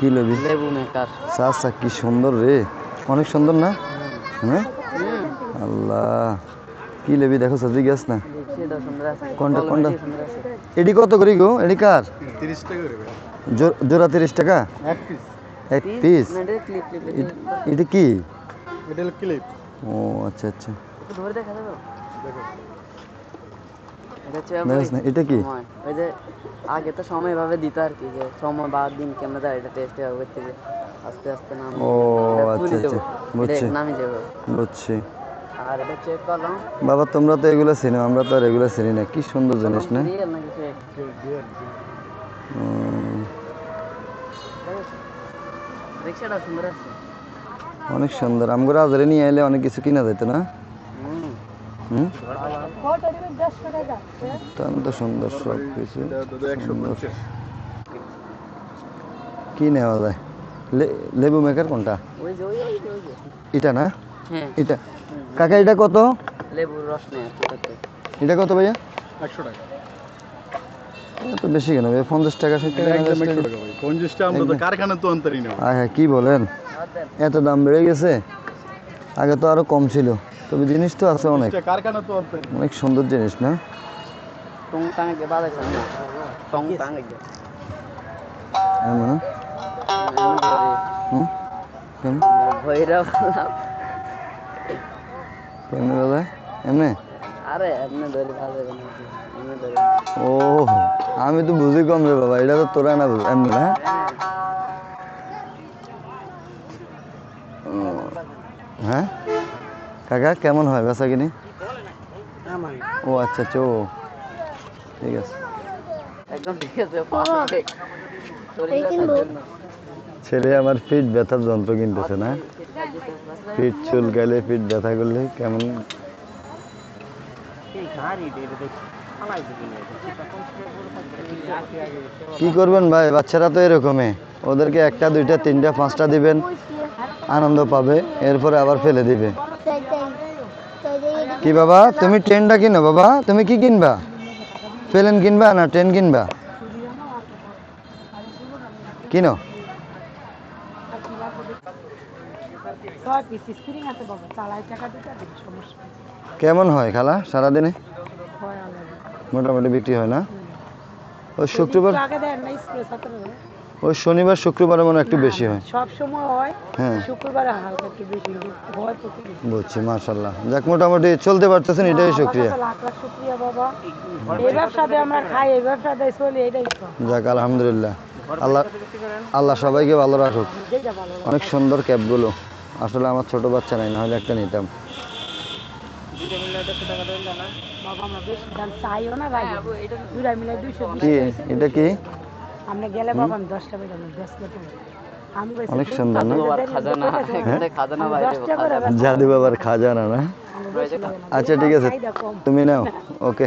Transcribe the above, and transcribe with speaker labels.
Speaker 1: কি চাচা কি সুন্দর রে। অনেক সুন্দর না? হ্যাঁ? আল্লাহ কি লেবি দেখো সজি গাছ না? কোনটা, কোনটা?
Speaker 2: এটি
Speaker 1: এটি কত করি গো? এটি কার?
Speaker 3: তিরিশ টাকা
Speaker 1: জো- জোড়া তিরিশ টাকা?
Speaker 3: এক পিস।
Speaker 1: এক
Speaker 2: এটা ক্লিপ ক্লিপ
Speaker 1: এটি কি ও আচ্ছা আচ্ছা
Speaker 2: একটু ধরে দেখা যাবে
Speaker 3: দেখো
Speaker 2: এটা
Speaker 1: কি?
Speaker 2: ওই যে আগে তো সময় ভাবে দিত আর কি যে সময় বা দিন কেমন যায় এটা টেস্ট হবে থেকে আস্তে আস্তে নাম
Speaker 1: ও আচ্ছা আচ্ছা বুঝছি।
Speaker 2: নামি যাবে
Speaker 1: বুঝছি।
Speaker 2: আর এটা চেক করলাম।
Speaker 1: বাবা তোমরা তো এগুলো চিনো আমরা তো আর এগুলো চিনি না। কি সুন্দর জিনিস না?
Speaker 2: রিক্সাটা সুন্দর আছে।
Speaker 1: অনেক সুন্দর। আমগুলো আজারে নিয়ে এলে অনেক কিছু কিনা যেত না?
Speaker 2: হুম?
Speaker 1: অত্যন্ত সুন্দর সব কিছু।
Speaker 3: পঞ্চাশ
Speaker 1: কি নেওয়া যায়? লেবু মেকার কোনটা? এটা না?
Speaker 2: হ্যাঁ।
Speaker 1: এটা। কাকা এটা কত?
Speaker 2: লেবুর রস
Speaker 1: এটা কত ভাইয়া?
Speaker 3: একশো টাকা।
Speaker 1: এত বেশি কেন ভাই পঞ্চাশ টাকা ষাট
Speaker 3: এটা
Speaker 1: টাকা।
Speaker 3: একদম টাকা আমরা তো কারখানা তো অন্তরই নেব।
Speaker 1: হ্যাঁ কি বলেন? এত দাম বেড়ে গেছে? আগে তো আরও কম ছিল। তবে জিনিস তো আছে অনেক।
Speaker 3: কারখানা তো অন্তরই
Speaker 1: অনেক সুন্দর জিনিস না? এমন এমনি?
Speaker 2: আরে এমনি ধরে ভালো
Speaker 1: ও আমি তো বুঝি কম রে বাবা। এটা তো তোরা না বুঝ এমনি না হ্যাঁ? কাকা কেমন হয়? বেচা কিনি? ও আচ্ছা আচ্ছা ও। ঠিক আছে।
Speaker 2: একদম ঠিক আছে perfect। শরীরটা থাকবে না।
Speaker 1: ছেলে আমার পিঠ ব্যথার যন্ত্র কিনতেছে না? পিঠ চুল গেলে পিঠ ব্যথা করলে কেমন? কি করবেন ভাই? বাচ্চারা তো এরকমই। ওদেরকে একটা দুইটা তিনটা পাঁচটা দিবেন। আনন্দ পাবে এরপরে আবার ফেলে দিবে। কি বাবা? তুমি ট্রেনটা কিনো বাবা? তুমি কি কিনবা? প্লেন কিনবা না ট্রেন কিনবা? কিনো। কেমন হয় খালা সারাদিনে? মোটামুটি বিক্রি হয় না? ওই শুক্রবার ওই শনিবার শুক্রবারে মনে একটু বেশি হয়।
Speaker 4: সব সময় হয়
Speaker 1: হ্যাঁ।
Speaker 4: শুক্রবারে হালকা একটু বেশি হয় প্রতিদিন
Speaker 1: বুঝছি মার্শাল্লাহ যাক মোটামুটি চলতে পারতেছেন এটাই শুক্রিয়া।
Speaker 4: লাখ লাখ শুক্রিয়া বাবা। এই ব্যবসাতে আমরা খাই এই ব্যবসাতে চলি এটাই তো।
Speaker 1: যাক আলহামদুলিল্লাহ। আল্লাহ আল্লাহ সবাইকে ভালো রাখুক। অনেক সুন্দর ক্যাবগুলো আসলে আমার ছোট বাচ্চা নাই নাহলে একটা নিতাম। কি? এটা কি?
Speaker 4: আমরা গেলে বাবা আমি দশটা বেজে আমি দশ টাকা আমি বলছি,
Speaker 1: অনেক সুন্দর না
Speaker 2: বাবার খাজানা এখানে খাজানা বাইরে
Speaker 4: দশ টাকা করে বেচা।
Speaker 1: জাদু বাবার খাজানা না
Speaker 4: আমার বেশি লাগে না।
Speaker 1: আচ্ছা ঠিক আছে
Speaker 4: চাহিদা কম
Speaker 1: তুমি নাও ওকে